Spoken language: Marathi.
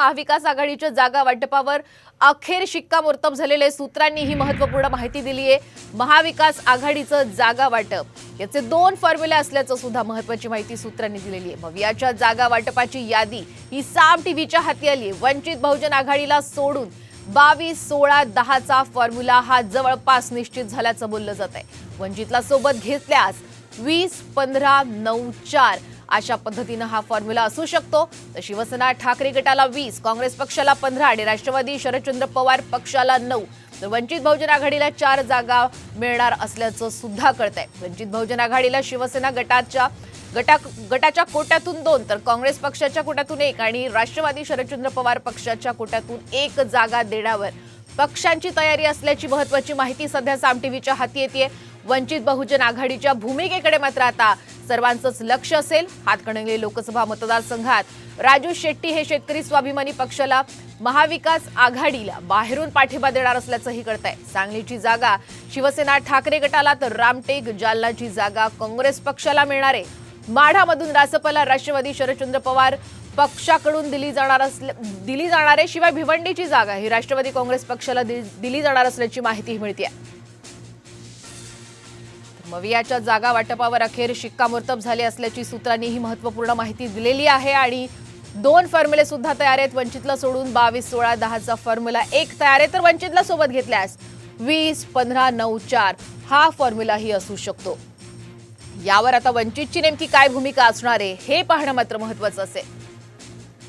महाविकास आघाडीच्या जागा वाटपावर अखेर शिक्कामोर्तब झालेले सूत्रांनी ही महत्त्वपूर्ण माहिती दिली आहे. महाविकास आघाडीचं जागा वाटप. याचे दोन फॉर्म्युले असल्याचं सुद्धा महत्वाची माहिती सूत्रांनी दिलेली आहे. भवियाच्या जागा वाटपाची यादी ही साम टीव्हीच्या हाती आली वंचित बहुजन आघाडीला सोडून बावीस सोळा दहाचा फॉर्म्युला हा जवळपास निश्चित झाल्याचं बोललं जात आहे. वंचितला सोबत घेतल्यास वीस पंधरा नऊ चार अशा पद्धतीनं हा फॉर्म्युला असू शकतो. तर शिवसेना ठाकरे गटाला वीस काँग्रेस पक्षाला पंधरा आणि राष्ट्रवादी शरदचंद्र पवार पक्षाला नऊ. तर वंचित बहुजन आघाडीला चार जागा मिळणार असल्याचं सुद्धा आहे वंचित बहुजन आघाडीला शिवसेना गटाच्या गटा गटाच्या कोट्यातून दोन तर काँग्रेस पक्षाच्या कोट्यातून एक आणि राष्ट्रवादी शरदचंद्र पवार पक्षाच्या कोट्यातून एक जागा देण्यावर पक्षांची तयारी असल्याची महत्वाची माहिती सध्या साम टीव्हीच्या हाती येते वंचित बहुजन आघाडीच्या भूमिकेकडे मात्र आता सर्वांचंच लक्ष असेल. हातकणंगले लोकसभा मतदारसंघात राजू शेट्टी हे शेतकरी स्वाभिमानी पक्षाला महाविकास आघाडीला बाहेरून पाठिंबा देणार असल्याचंही कळतंय. सांगलीची जागा शिवसेना ठाकरे गटाला तर रामटेक जालनाची जागा काँग्रेस पक्षाला मिळणार. आहे माढामधून रासपला राष्ट्रवादी शरदचंद्र पवार पक्षाकडून दिली जाणार असल्या दिली जाणार आहे शिवाय भिवंडीची जागा ही राष्ट्रवादी काँग्रेस पक्षाला दि- दिली जाणार असल्याची माहिती मिळते मवियाच्या जागा वाटपावर अखेर शिक्कामोर्तब झाले असल्याची सूत्रांनी ही महत्त्वपूर्ण माहिती दिलेली आहे आणि दोन फॉर्म्युले सुद्धा तयार आहेत. वंचितला सोडून बावीस सोळा दहाचा फॉर्म्युला एक तयार आहे. तर वंचितला सोबत घेतल्यास वीस पंधरा नऊ चार हा फॉर्म्युलाही असू शकतो. यावर आता वंचितची नेमकी काय भूमिका असणार आहे हे पाहणं मात्र महत्वाचं असेल.